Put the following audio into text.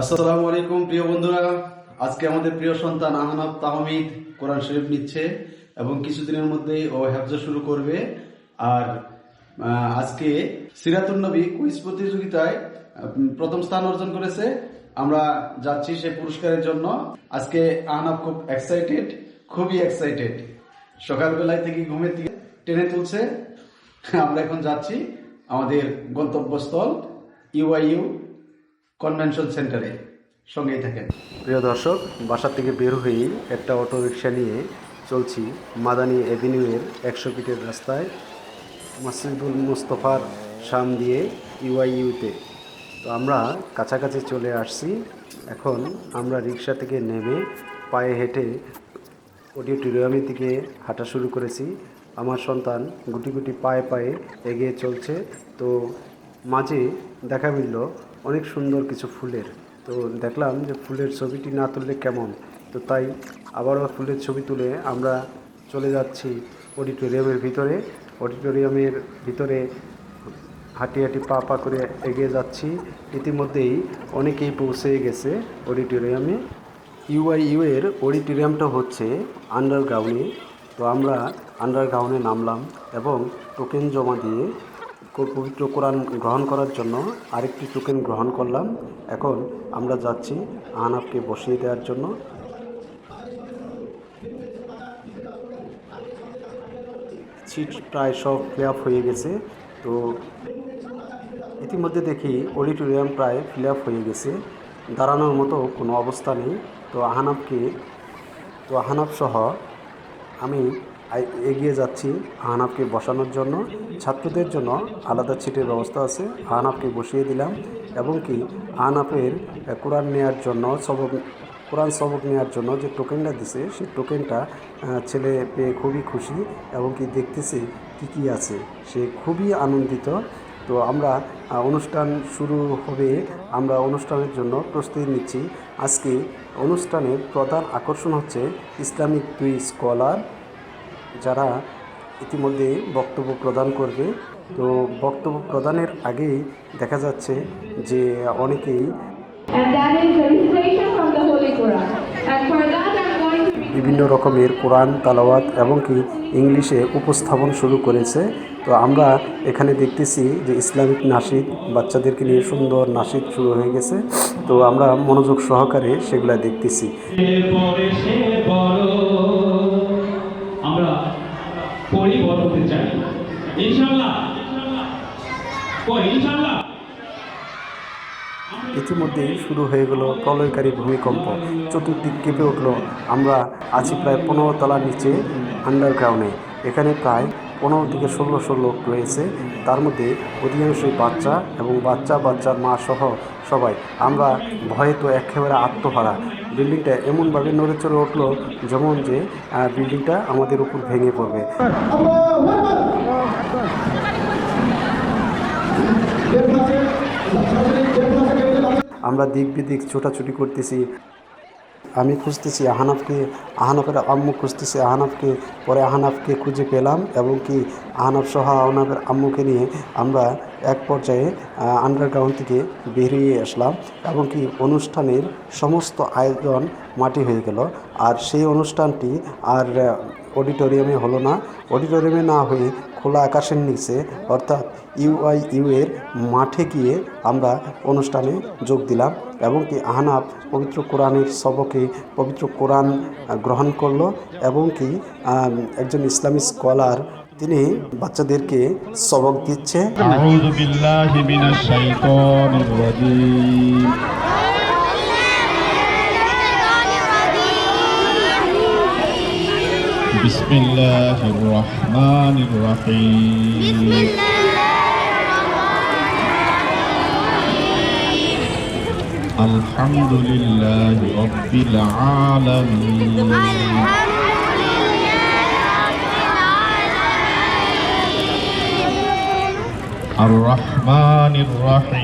আসসালামু আলাইকুম, প্রিয় বন্ধুরা। আজকে আমাদের প্রিয় সন্তান আহনাব তাহমিদ কোরআন শরীফ নিচ্ছে এবং কিছুদিনের মধ্যেই ও হেফজ শুরু করবে। আর আজকে সিরাতুল নবী কুইজ প্রতিযোগিতায় প্রথম স্থান অর্জন করেছে। আমরা যাচ্ছি সে পুরস্কারের জন্য। আজকে আহনাব খুব এক্সাইটেড খুবই এক্সাইটেড সকালবেলায় থেকে ঘুমের টেনে তুলছে। আমরা এখন যাচ্ছি আমাদের গন্তব্যস্থল ইউআইইউ কনভেনশন সেন্টারে সঙ্গেই থাকেন। প্রিয় দর্শক, বাসা থেকে বের হয়েই একটা অটো রিক্সা নিয়ে চলছি মাদানী অ্যাভিনিউয়ের একশো ফিটের রাস্তায় মসজিদুল মুস্তফার সাম দিয়ে ইউআইইউতে। তো আমরা কাছাকাছি চলে আসছি। এখন আমরা রিক্সা থেকে নেমে পায়ে হেঁটে অডিটোরিয়ামের দিকে হাঁটা শুরু করেছি। আমার সন্তান গুটি গুটি পায়ে পায়ে এগিয়ে চলছে। তো মাঝে দেখা মিলল অনেক সুন্দর কিছু ফুলের। তো দেখলাম যে ফুলের ছবিটি না তুললে কেমন? তো তাই আবারও ফুলের ছবি তুলে আমরা চলে যাচ্ছি অডিটোরিয়ামের ভিতরে। অডিটোরিয়ামের ভিতরে হাঁটি হাঁটি পা পা করে এগিয়ে যাচ্ছি। ইতিমধ্যেই অনেকেই পৌঁছে গেছে অডিটোরিয়ামে। ইউআইইউ এর অডিটোরিয়ামটা হচ্ছে আন্ডারগ্রাউন্ডে তো আমরা আন্ডারগ্রাউন্ডে নামলাম এবং টোকেন জমা দিয়ে পবিত্র কোরআন গ্রহণ করার জন্য আরেকটি টোকেন গ্রহণ করলাম। এখন আমরা যাচ্ছি আহনাফকে বসিয়ে দেওয়ার জন্য। সিট প্রায় সব ফিল হয়ে গেছে। তো ইতিমধ্যে দেখি অডিটোরিয়াম প্রায় ফিল হয়ে গেছে। দাঁড়ানোর মতো কোনো অবস্থা নেই। তো আহানাবকে তো আহানাব সহ আমি এগিয়ে যাচ্ছি আহানাবকে বসানোর জন্য। ছাত্রদের জন্য আলাদা ছিটের ব্যবস্থা আছে। আহানাবকে বসিয়ে দিলাম এবং কি আহানাফের আহ, কোরআন নেওয়ার জন্য সবক কোরআন সবক নেওয়ার জন্য যে টোকেনটা দিছে সেই টোকেনটা ছেলে পেয়ে খুবই খুশি এবং কি দেখতেছি কী কী আছে। সে খুবই আনন্দিত। তো আমরা অনুষ্ঠান শুরু হবে। আমরা অনুষ্ঠানের জন্য প্রস্তুতি নিচ্ছি। আজকে অনুষ্ঠানের প্রধান আকর্ষণ হচ্ছে ইসলামিক দুই স্কলার যারা ইতিমধ্যে বক্তব্য প্রদান করবে। তো বক্তব্য প্রদানের আগেই দেখা যাচ্ছে যে অনেকেই and that is recitation from the Holy Quran. And for that, I'm going বিভিন্ন রকমের কোরআন, তালাওয়াত এবং কি ইংলিশে উপস্থাপন শুরু করেছে। তো আমরা এখানে দেখতেছি যে ইসলামিক নাসিদ বাচ্চাদেরকে নিয়ে সুন্দর নাসিদ শুরু হয়ে গেছে। তো আমরা মনোযোগ সহকারে সেগুলা দেখতেছি। ইতিমধ্যেই শুরু হয়ে গেল প্রলয়কারী ভূমিকম্প। চতুর্দিক কেঁপে উঠল। আমরা আছি প্রায় পনেরো তলার নিচে আন্ডারগ্রাউন্ডে এখানে প্রায় পনেরো থেকে ষোলোশো লোক রয়েছে। তার মধ্যে অধিকাংশই বাচ্চা এবং বাচ্চা বাচ্চার মা সহ সবাই। আমরা ভয়ে তো একেবারে আত্মহারা। বিল্ডিংটা এমনভাবে নড়ে চড়ে উঠল যেমন যে বিল্ডিংটা আমাদের উপর ভেঙে পড়বে। আমরা দিক বিদিক ছোটাছুটি করতেছি। আমি খুঁজতেছি আহানাফকে, আহানাফের আম্মু খুঁজতেছি আহানাফকে, পরে আহানাফকে খুঁজে পেলাম এবং কি আহানাফ সহ আহনাফের আম্মুকে নিয়ে আমরা এক পর্যায়ে আন্ডারগ্রাউন্ড থেকে বেরিয়ে আসলাম এবং কি অনুষ্ঠানের সমস্ত আয়োজন মাটি হয়ে গেল। আর সেই অনুষ্ঠানটি আর অডিটোরিয়ামে হলো না। অডিটোরিয়ামে না হয়ে খোলা আকাশের নিচে, অর্থাৎ ইউআই ইউ এর মাঠে গিয়ে আমরা অনুষ্ঠানে যোগ দিলাম এবং কি আহনাফ পবিত্র কোরআনের সবকে পবিত্র কোরআন গ্রহণ করল এবং কি একজন ইসলামী স্কলার তিনি বাচ্চাদেরকে সবক দিচ্ছে। بسم الله الرحمن الرحيم. بسم الله الحمد لله رب العالمين الحمد لله رب العالمين. الرحمن الرحيم.